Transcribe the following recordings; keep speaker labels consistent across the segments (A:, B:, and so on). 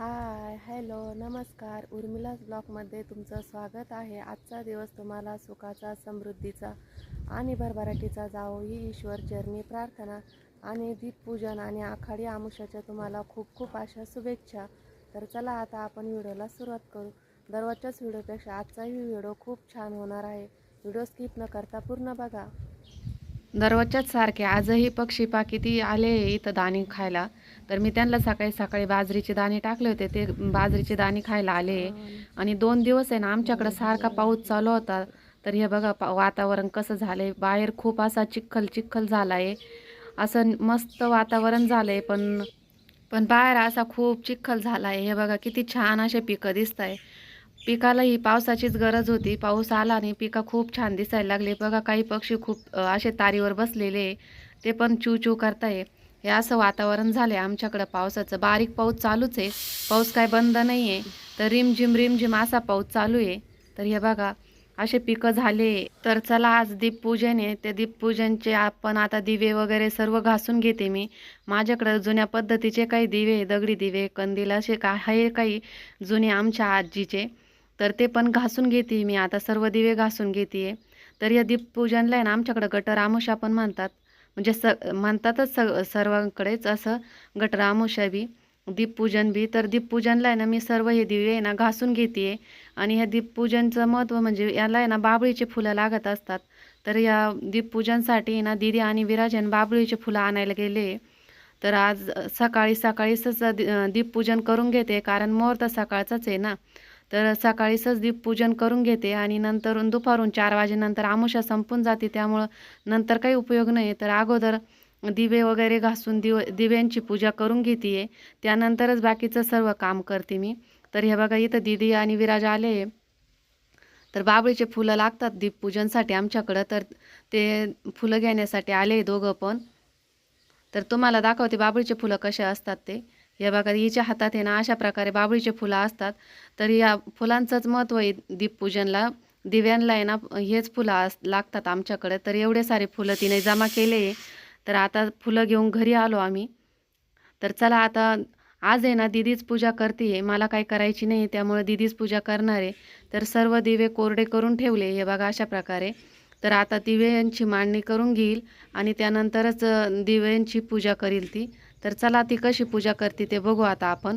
A: Hi hello नमस्कार. उर्मिला ब्लॉगमध्ये तुमचं स्वागत आहे. आजचा दिवस तुम्हाला सुखाचा समृद्धीचा आणि भरभराटीचा जावो ही ईश्वर चरणी प्रार्थना आणि दीपपूजन आणि आखाडी आमुष्याच्या तुम्हाला खूप खूप अशा शुभेच्छा. तर चला आता आपण व्हिडिओला सुरुवात करू. दररोजच्याच व्हिडिओपेक्षा आजचाही व्हिडिओ खूप छान होणार आहे. व्हिडिओ स्किप न करता पूर्ण बघा. दररोजच्याच सारखे. आजही पक्षी पा किती आले इथं दाणे खायला. तर मी त्यांना सकाळी सकाळी बाजरीचे दाणे टाकले होते. ते बाजरीचे दाणे खायला आले. आणि दोन दिवस आहे ना आमच्याकडं सारखा पाऊस चालू होता. तर हे बघा पा वातावरण कसं झालं आहे बाहेर खूप असा चिखल चिखल झाला आहे असं मस्त वातावरण झालं आहे पण पण बाहेर असा खूप चिखल झाला आहे हे बघा किती छान असे पिकं दिसत आहे पिकालाही पावसाचीच गरज होती. पाऊस आला आणि पिकं खूप छान दिसायला लागले. बघा काही पक्षी खूप असे तारीवर बसलेले आहे. ते पण चू चू करताय. हे असं वातावरण झालंय. आमच्याकडं पावसाचं बारीक पाऊस चालूच आहे. पाऊस काय बंद नाही आहे तर रिमझिम रिमझिम असा पाऊस चालू आहे. तर हे बघा असे पिकं झाले. तर चला आज दीपपूजन आहे. ते दीपपूजनचे आपण आता दिवे वगैरे सर्व घासून घेते मी. माझ्याकडं जुन्या पद्धतीचे काही दिवे दगडी दिवे कंदील असे का आहे काही जुने आमच्या आजीचे. तर ते पण घासून घेते मी. आता सर्व दिवे घासून घेते. आहे तर या दीपपूजनला आहे ना आमच्याकडं गटर आमुषा पण म्हणतात. म्हणजे स म्हणतातच स सर्वांकडेच असं गटर आमुषा बी दीपपूजन बी. तर दीपपूजनला आहे ना मी सर्व हे दिवे आहे ना घासून घेते. आहे आणि ह्या दीपपूजनचं महत्त्व म्हणजे याला आहे ना बाबळीचे फुलं लागत असतात. तर या दीपपूजनसाठी ना दिदी आणि विराजन बाबळीचे फुलं आणायला गेले. तर आज सकाळी सकाळीच दीपपूजन करून घेते कारण मुहूर्त तर सकाळचाच आहे ना. तर सकाळीच दीपपूजन करून घेते आणि नंतर दुपारून चार वाजेनंतर आमुषा संपून जाते. त्यामुळं नंतर काही उपयोग नाही तर अगोदर दिवे वगैरे घासून दिव दिव्यांची पूजा करून घेते आहे त्यानंतरच बाकीचं सर्व काम करते मी. तर हे बघा इथं दिदी आणि विराज आले तर बाबळीचे फुलं लागतात दीपपूजनसाठी आमच्याकडं. तर ते फुलं घेण्यासाठी आले दोघं पण. तर तुम्हाला दाखवते बाबळीचे फुलं कसे असतात ते. हे बघा हिच्या हातात आहे ना अशा प्रकारे बाबळीचे फुलं असतात. तर या फुलांचंच महत्त्व आहे दीपपूजनला. दिव्यांना आहे ना हेच फुलं अस लागतात आमच्याकडे. तर एवढे सारे फुलं तिने जमा केले तर आता फुलं घेऊन घरी आलो आम्ही. तर चला आता आज आहे ना दिदीच पूजा करते मला काय करायची नाही त्यामुळे दिदीच पूजा करणार आहे. तर सर्व दिवे कोरडे करून ठेवले हे बघा अशा प्रकारे. तर आता दिव्यांची मांडणी करून घेईल आणि त्यानंतरच दिव्यांची पूजा करील ती. तर चला ती कशी पूजा करते ते बघू आता आपण.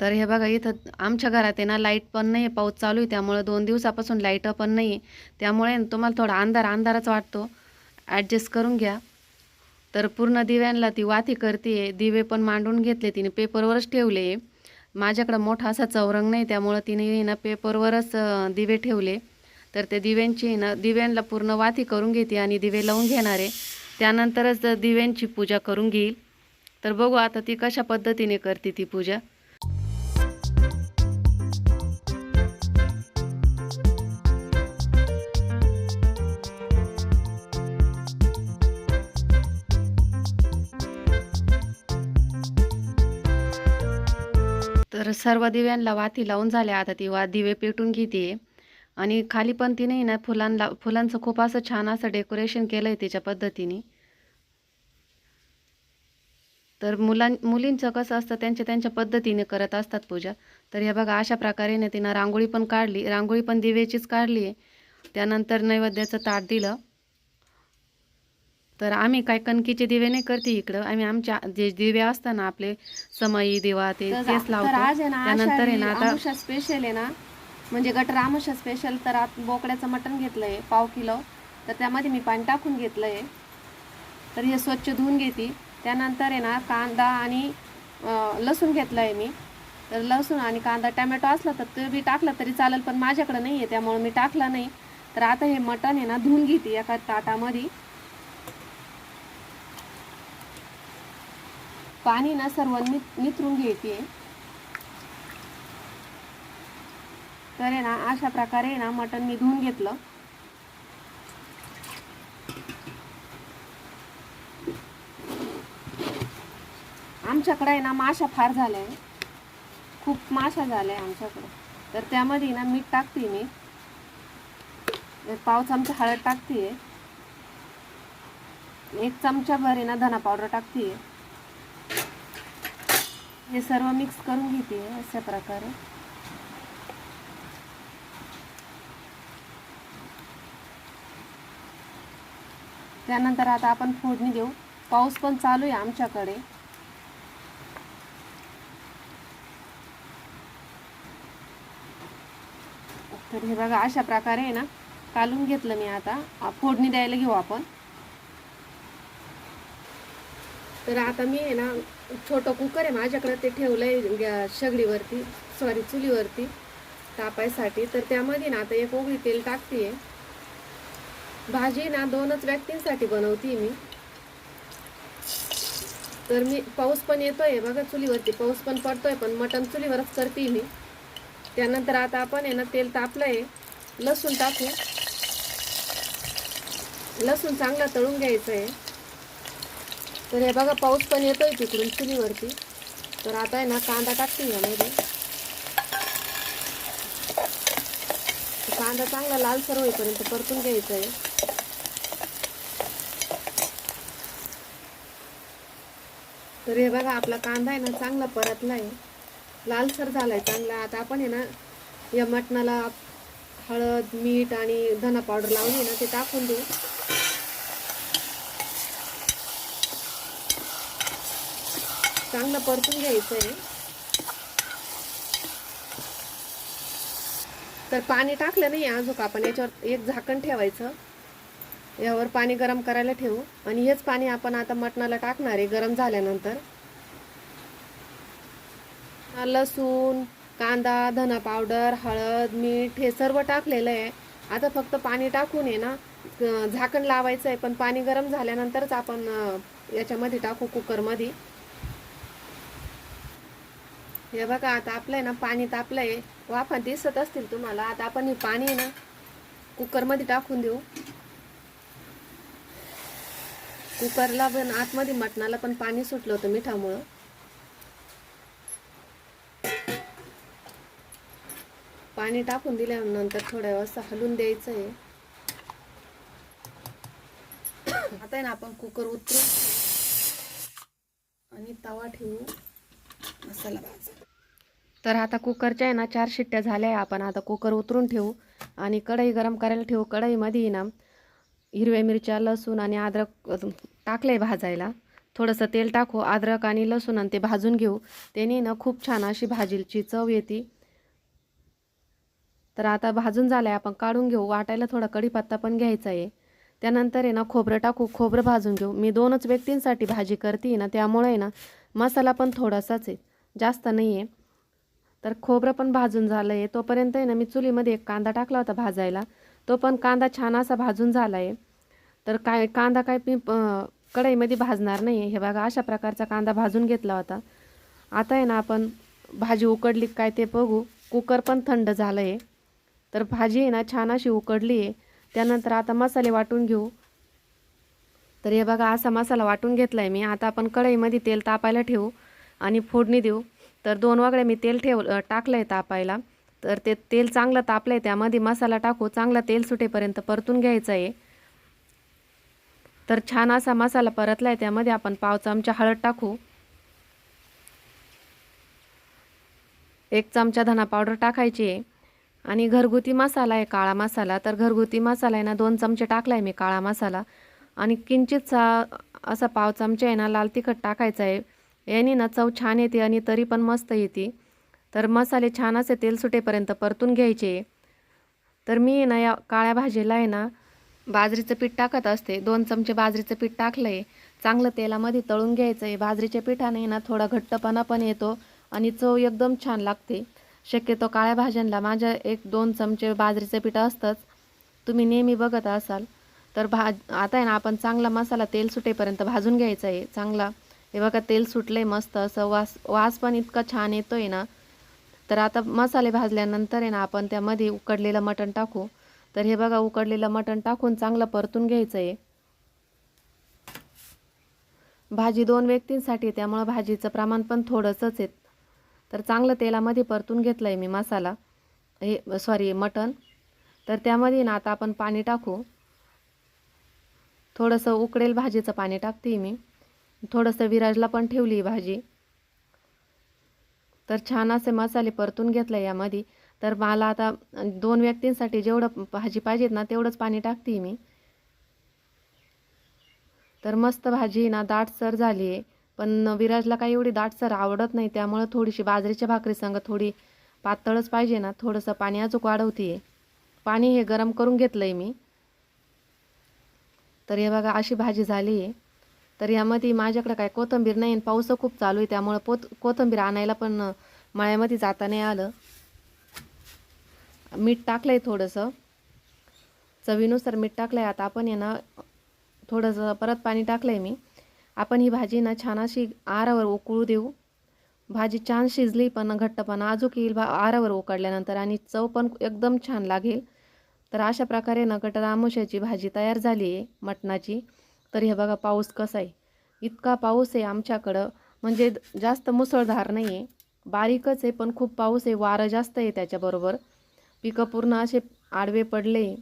A: तर हे बघा इथं आमच्या घरात आहे ना लाइट पण नाही आहे पाऊस चालू आहे त्यामुळे दोन दिवसापासून लाइट पण नाही आहे त्यामुळे तुम्हाला थोडा अंधार अंधारच वाटतो. ॲडजस्ट करून घ्या. तर पूर्ण दिव्यांना ती वाती करते. दिवे पण मांडून घेतले तिने पेपरवरच ठेवले. माझ्याकडं मोठा असा चौरंग नाही त्यामुळं तिने ना पेपरवरच दिवे ठेवले. तर ते दिव्यांची ना दिव्यांना पूर्ण वाती करून घेते आणि दिवे लावून घेणार. आहे त्यानंतरच दिव्यांची पूजा करून घेईल तर बघू आता ती कशा पद्धतीने करते ती पूजा. तर सर्व दिव्यांना वाती लावून झाल्या. आता ती वा दिवे पेटून घेते. आणि खाली पण तिने ना फुलांना फुलांचं खूप असं छान असं डेकोरेशन केलं आहे तिच्या पद्धतीने. तर मुलां मुलींचं कसं असतं त्यांच्या त्यांच्या पद्धतीने करत असतात पूजा. तर हे बघा अशा प्रकारे ना तिनं रांगोळी पण काढली. रांगोळी पण दिवेचीच काढली आहे त्यानंतर नैवेद्याचं ताट दिलं. तर आम्ही काय कणकीचे दिवे नाही करते इकडं. आम्ही आमच्या जे दिवे असतात ना आपले समई दिवा ते तेच लावतो. त्यानंतर आहे ना आता
B: स्पेशल आहे ना म्हणजे गटर आमुषा स्पेशल तर आत बोकड्याचं मटण घेतलंय पाव किलो. तर त्यामध्ये मी पाणी टाकून घेतलंय. तर हे स्वच्छ धुवून घेते. त्यानंतर आहे ना कांदा आणि लसूण घेतला आहे मी. तर लसूण आणि कांदा टमॅटो असला तर ते बी टाकलं तरी चालेल पण माझ्याकडे नाही आहे त्यामुळे मी टाकलं नाही. तर आता हे मटण आहे ना धुवून घेते एका ताटामध्ये. पाणी ना सर्व नित नितरून घ्यायचे तर आहे ना अशा प्रकारे आहे ना मटण मी धुवून घेतलं. आमच्याकडे आहे ना माशा फार झाल्या आहे खूप माशा झाल्या आहे आमच्याकडे. तर त्यामध्ये ना मीठ टाकते मी. एक पाव चमचा हळद टाकते एक चमचा भर ना धना पावडर टाकते हे सर्व मिक्स करून घेते अशा प्रकारे. त्यानंतर आता आपण फोडणी देऊ. पाऊस पण चालू आहे आमच्याकडे. तर हे बघा अशा प्रकारे आहे ना कालून घेतलं मी आता. फोडणी द्यायला घेऊ आपण. तर आता मी आहे ना छोटं कुकर आहे माझ्याकडे ते ठेवलं आहे शेगडीवरती सॉरी चुलीवरती तापायसाठी. तर त्यामध्ये ना आता एक ओगळी तेल टाकते भाजी ना दोनच व्यक्तींसाठी बनवते मी. तर मी पाऊस पण येतोय बघा चुलीवरती पाऊस पण पडतोय पण मटण चुलीवरच करते मी. त्यानंतर आता आपण आहे ना तेल तापलंय. लसूण टाकू. लसूण चांगला तळून घ्यायचं आहे तर हे बघा पाऊस पण येतोय तिकडून चुलीवरती. तर आता आहे ना कांदा टाकते यामध्ये कांदा चांगला लालसर होईपर्यंत परतून घ्यायचा आहे तर हे बघा आपला कांदा आहे ना चांगला परतला आहे लालसर झालाय चांगला. आता आपण आहे ना या मटणाला हळद मीठ आणि धना पावडर लावली ना ते टाकून देऊ. चांगलं परतून घ्यायचं आहे तर पाणी टाकलं नाही अजून आपण याच्यावर एक झाकण ठेवायचं. यावर पाणी गरम करायला ठेवू. आणि हेच पाणी आपण आता मटणाला टाकणार आहे गरम झाल्यानंतर. लसूण कांदा धना पावडर हळद मीठ हे सर्व टाकलेलं आहे. आता फक्त पाणी टाकून आहे ना झाकण लावायचं आहे. पण पाणी गरम झाल्यानंतरच आपण याच्यामध्ये टाकू कुकरमध्ये. हे बघा आता आपलं आहे ना पाणी तापलंय. वाफा दिसत असतील तुम्हाला. आता आपण हे पाणी आहे ना कुकरमध्ये टाकून देऊ. कुकरला पण आतमध्ये मटणाला पण पाणी सुटलं होतं मिठामुळं. पाणी टाकून दिल्यानंतर थोड्या वाजता हलून द्यायचं आहे. आता आहे ना आपण कुकर उतरू आणि तवा ठेवू मसाला भाजा तर आता कुकरच्या आहे ना चार शिट्ट्या झाल्या आहे. आपण आता कुकर उतरून ठेवू आणि कढई गरम करायला ठेवू. कढईमध्ये ना हिरव्या मिरच्या लसूण आणि अद्रक टाकलं आहे भाजायला. थोडंसं तेल टाकू अद्रक आणि लसूण आणि ते भाजून घेऊ. त्याने ना खूप छान अशी भाजीची चव येते. तर आता भाजून झालं आहे आपण काढून घेऊ. वाटायला थोडा कढीपत्ता पण घ्यायचा आहे. त्यानंतर आहे ना खोबरं टाकू खोबरं भाजून घेऊ. मी दोनच व्यक्तींसाठी भाजी करते ना त्यामुळे आहे ना मसाला पण थोडासाच आहे. जास्त नाही आहे तर खोबरं पण भाजून झालं आहे तोपर्यंत आहे ना मी चुलीमध्ये एक कांदा टाकला होता भाजायला. तो पण कांदा छान असा भाजून झाला आहे तर काय कांदा काय मी कढईमध्ये भाजणार नाही आहे हे बघा अशा प्रकारचा कांदा भाजून घेतला होता. आता आहे ना आपण भाजी उकडली काय ते बघू. कुकर पण थंड झालं आहे तर भाजी आहे ना छान अशी उकडली आहे. त्यानंतर आता मसाले वाटून घेऊ. तर हे बघा असा मसाला वाटून घेतला आहे मी. आता आपण कढईमध्ये तेल तापायला ठेवू आणि फोडणी देऊ. तर दोन वगळे मी तेल ठेव टाकलं आहे तापायला. तर ते तेल चांगलं तापलं आहे त्यामध्ये. मसाला टाकू चांगला तेल सुटेपर्यंत परतून घ्यायचं आहे. तर छान असा मसाला परतला आहे त्यामध्ये. आपण पाव चमचा हळद टाकू. एक चमचा धना पावडर टाकायची आहे. आणि घरगुती मसाला आहे काळा मसाला. तर घरगुती मसाला आहे ना दोन चमचे टाकला आहे मी काळा मसाला. आणि किंचितसा असा पाव चमचा आहे ना लाल तिखट टाकायचा आहे. याने ना चव छान येते आणि तरी पण मस्त येते. तर मसाले छान असे तेल सुटेपर्यंत परतून घ्यायचे. तर मी आहे ना या काळ्या भाजीला आहे ना बाजरीचं पीठ टाकत असते. दोन चमचे बाजरीचं पीठ टाकलं आहे चांगलं तेलामध्ये तळून घ्यायचं आहे बाजरीच्या पिठाने ना थोडा घट्टपणा पण येतो आणि चव एकदम छान लागते. शक्यतो काळ्या भाज्यांना माझ्या एक दोन चमचे बाजरीचं पीठ असतंच. तुम्ही नेहमी बघत असाल. तर भाज आता आहे ना आपण चांगला मसाला तेल सुटेपर्यंत भाजून घ्यायचा आहे. चांगला. हे बघा तेल सुटलंय मस्त. असं वास वास पण इतका छान येतो आहे ना. तर आता मसाले भाजल्यानंतर आहे ना आपण त्यामध्ये उकडलेलं मटण टाकू. तर हे बघा उकडलेलं मटण टाकून चांगलं परतून घ्यायचं आहे. भाजी दोन व्यक्तींसाठी त्यामुळं भाजीचं प्रमाण पण थोडंसंच आहे. तर चांगलं तेलामध्ये परतून घेतलं आहे मी मसाला. हे सॉरी मटण. तर त्यामध्ये ना आता आपण पाणी टाकू. थोडंसं उकडेल भाजीचं पाणी टाकते मी. थोडंसं विराजला पण ठेवली ही भाजी. तर छान असे मसाले परतून घेतले यामध्ये. तर मला आता दोन व्यक्तींसाठी जेवढं भाजी पाहिजेत ना तेवढंच पाणी टाकते मी. तर मस्त भाजी ना दाटसर झाली आहे पण विराजला काही एवढी दाटसर आवडत नाही त्यामुळं थोडीशी बाजरीच्या भाकरी संग थोडी पातळच पाहिजे ना. थोडंसं पाणी अचूक वाढवते पाणी हे गरम करून घेतलं आहे मी. तर हे बघा अशी भाजी झाली आहे तर यामध्ये माझ्याकडे काय कोथिंबीर नाही आणि पाऊस खूप चालू आहे त्यामुळं पोत कोथिंबीर आणायला पण मळ्यामध्ये जाता नाही आलं. मीठ टाकलं आहे थोडंसं. चवीनुसार मीठ टाकलं आहे आता आपण आहे ना थोडंसं परत पाणी टाकलं आहे मी. आपण ही भाजी ना छान अशी आरावर उकळू देऊ. भाजी छान शिजली पण घट्टपणा अजूक येईल भा आरावर उकडल्यानंतर आणि चव पण एकदम छान लागेल. तर अशा प्रकारे ना गटर भाजी तयार झाली आहे मटणाची. तर हे बघा पाऊस कसा आहे. इतका पाऊस आहे आमच्याकडं. म्हणजे जास्त मुसळधार नाही आहे बारीकच आहे पण खूप पाऊस आहे. वारं जास्त आहे त्याच्याबरोबर. पिकं पूर्ण असे आडवे पडले.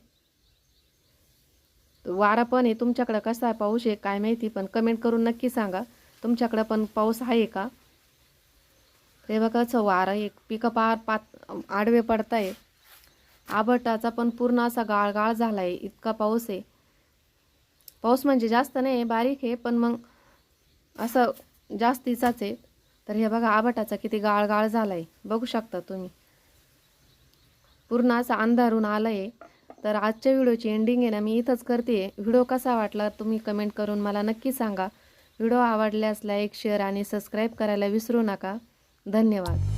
B: वारा पण आहे. तुमच्याकडं कसा आहे? पाऊस आहे काय माहिती पण कमेंट करून नक्की सांगा. तुमच्याकडं पण पाऊस आहे का? ते बघा कसं एक पिकं पार पात आडवे पडताय. आबटाचा पण पूर्ण असा गाळगाळ झाला आहे इतका पाऊस आहे. पाऊस म्हणजे जास्त नाही आहे बारीक आहे पण मग असं जास्तीचाच आहे. तर हे बघा आबटाचा किती गाळगाळ झाला आहे बघू शकता तुम्ही. पूर्ण असा अंधारून आलं आहे तर आजच्या व्हिडिओची एंडिंग आहे ना मी इथंच करते. व्हिडिओ कसा वाटला तुम्ही कमेंट करून मला नक्की सांगा. व्हिडिओ आवडल्यास लाईक शेअर आणि सबस्क्राईब करायला विसरू नका. धन्यवाद.